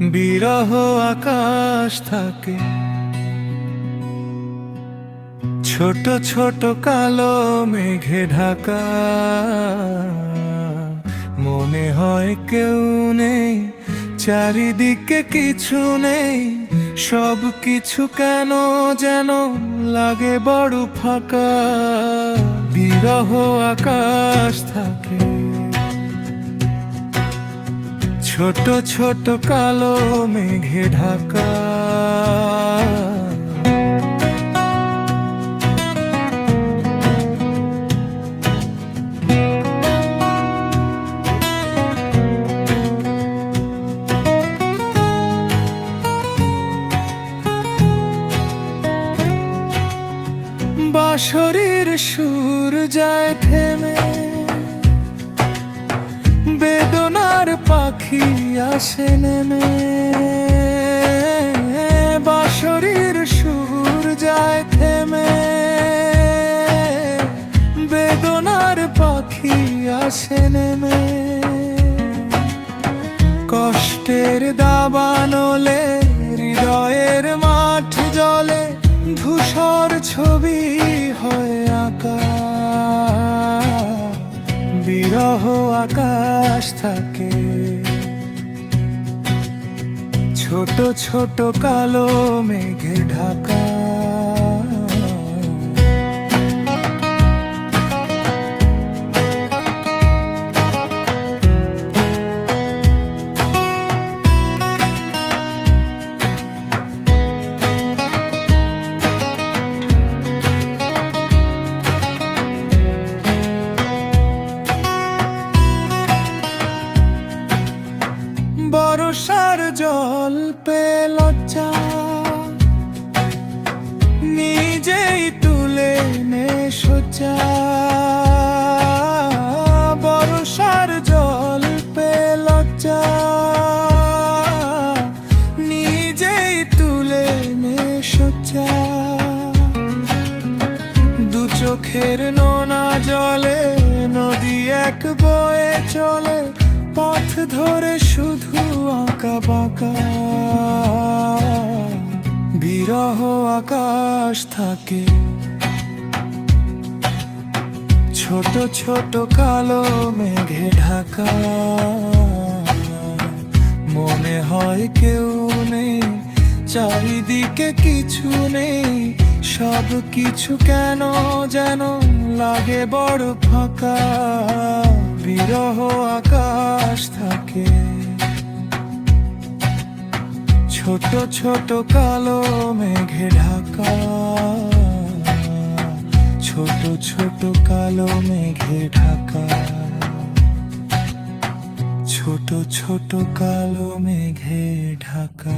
বিরহ আকাশ থাকে। ছোট ছোট কালো মেঘে ঢাকা। মনে হয় কেউ নেই, চারিদিকে কিছু নেই। সব কিছু কেন যেন লাগে বড় ফাঁকা। বিরহ আকাশ থাকে। ছোট ছোট কালো মেঘে ঢাকা। বাঁশরীর সুর যায় থেমে। পাখি আসে নেমে। বাঁশরীর সুর যায় থেমে। বেদনার পাখি আসে নেমে। কষ্টের দাবানলে হৃদয়ের মাঠ জলে, ধূসর ছবি বিরহ আকাশ থাকে। ছোট ছোট কালো মেঘে ঢাকা। বরসার জল পে লজ্জা। নিজেই তুলে নে সজ্জা বরসার জল পে লজ্জা। নিজেই তুলে নে সজ্জা দু চোখের নোনা জলে, নদী এক বয়ে চলে, পথ ধরে বিরহ আকাশ থাকে। ছোট ছোট কালো মেঘে ঢাকা। মনে হয় কেউ নেই, চারিদিকে কিছু নেই। সব কিছু কেন যেন লাগে বড় ফাঁকা। বিরহ আকাশ ছোট ছোট কালো মেঘে ঢাকা। ছোট ছোট কালো মেঘে ঢাকা। ছোট ছোট কালো মেঘে ঢাকা।